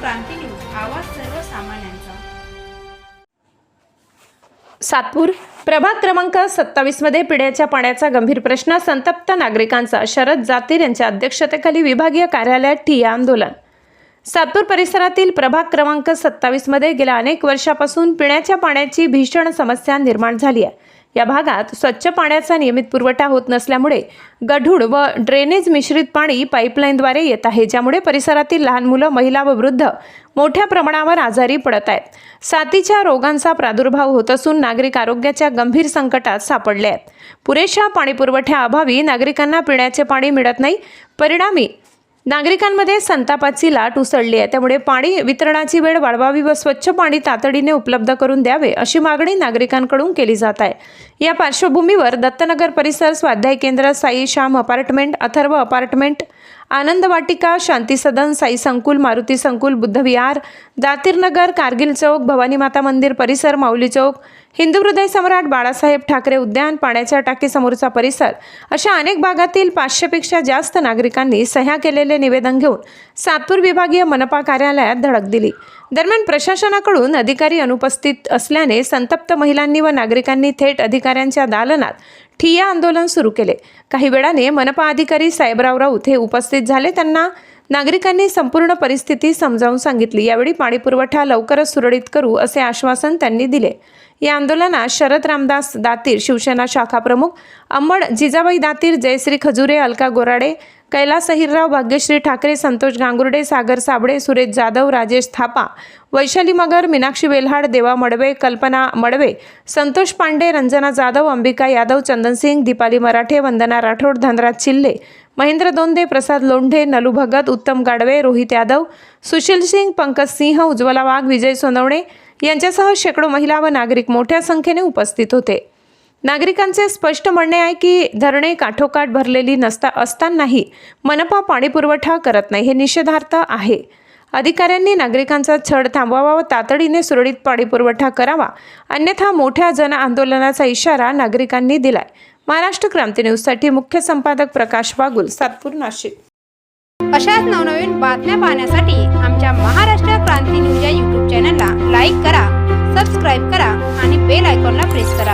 क्रांती news आवाज सर्वसामान्यांचा. सातपूर प्रभाग क्रमांक सत्तावीसमध्ये पिण्याच्या पाण्याचा गंभीर प्रश्न संतप्त नागरिकांचा शरद जातीर यांच्या अध्यक्षतेखाली विभागीय कार्यालयात ठिय्या आंदोलन. सातपूर परिसरातील प्रभाग क्रमांक सत्तावीसमध्ये गेल्या अनेक वर्षापासून पिण्याच्या पाण्याची भीषण समस्या निर्माण झाली आहे. या भागात स्वच्छ पाण्याचा नियमित पुरवठा होत नसल्यामुळे गढूळ व ड्रेनेज मिश्रित पाणी पाईपलाईनद्वारे येत आहे ज्यामुळे परिसरातील लहान मुलं महिला व वृद्ध मोठ्या प्रमाणावर आजारी पडत आहेत. साथीच्या रोगांचा प्रादुर्भाव होत असून नागरिक आरोग्याच्या गंभीर संकटात सापडले आहेत. पुरेशा पाणीपुरवठ्याअभावी नागरिकांना पिण्याचे पाणी मिळत नाही. परिणामी नागरिकांमध्ये संतापाची लाट उसळली आहे. त्यामुळे पाणी वितरणाची वेळ वाढवावी व स्वच्छ पाणी तातडीने उपलब्ध करून द्यावे अशी मागणी नागरिकांकडून केली जात आहे. या पार्श्वभूमीवर दत्तनगर परिसर स्वाध्याय केंद्र साई श्याम अपार्टमेंट अथर्व अपार्टमेंट आनंद वाटिका शांती सदन साई संकुल मारुती संकुल बुद्धविहार दातीरनगर कारगिल चौक भवानी माता मंदिर परिसर माऊली चौक हिंदू हृदय सम्राट बाळासाहेब ठाकरे उद्यान पाण्याच्या टाकीसमोरचा परिसर अशा अनेक भागातील पाचशेपेक्षा जास्त नागरिकांनी सह्या केलेले निवेदन घेऊन सातपूर विभागीय मनपा कार्यालयात धडक दिली. दरम्यान प्रशासनाकडून अधिकारी अनुपस्थित असल्याने संतप्त महिलांनी व नागरिकांनी थेट अधिकाऱ्यांच्या दालनात ठिय्या आंदोलन सुरू केले. काही वेळाने मनपा अधिकारी साहेबराव राऊत हे उपस्थित झाले. त्यांना नागरिकांनी संपूर्ण परिस्थिती समजावून सांगितली. यावेळी पाणीपुरवठा लवकरच सुरळीत करू असे आश्वासन त्यांनी दिले. या आंदोलनात शरद रामदास दातीर शिवसेना शाखा प्रमुख अंबड जिजाबाई दातीर जयश्री खजुरे अलका गोराडे कैलास अहिरराव भाग्यश्री ठाकरे संतोष गांगुर्डे सागर साबळे सुरेश जाधव राजेश थापा वैशाली मगर मीनाक्षी वेल्हाड देवा मडवे कल्पना मडवे संतोष पांडे रंजना जाधव अंबिका यादव चंदन सिंग दीपाली मराठे वंदना राठोड धनराज चिल्ले महेंद्र दोंदे प्रसाद लोंढे नलू भगत उत्तम गाडवे रोहित यादव सुशील सिंग पंकज सिंह उज्ज्वला वाघ विजय सोनवणे यांच्यासह शेकडो महिला व नागरिक मोठ्या संख्येने उपस्थित होते. नागरिकांचे स्पष्ट म्हणणे आहे की धरणे काठोकाठ भरलेली नसता असतानाही मनपा पाणीपुरवठा करत नाही हे निषेधार्थ आहे. अधिकाऱ्यांनी नागरिकांचा छळ थांबवावा व तातडीने सुरळीत पाणीपुरवठा करावा अन्यथा मोठ्या जन आंदोलनाचा इशारा नागरिकांनी दिलाय. महाराष्ट्र क्रांती न्यूजसाठी मुख्य संपादक प्रकाश बागुल सातपूर नाशिक. अशाच नवनवीन बातम्या पाहण्यासाठी आमच्या महाराष्ट्र क्रांती न्यूज या यूट्यूब चॅनलला लाईक करा सबस्क्राईब करा आणि बेल आयकॉनला प्रेस करा.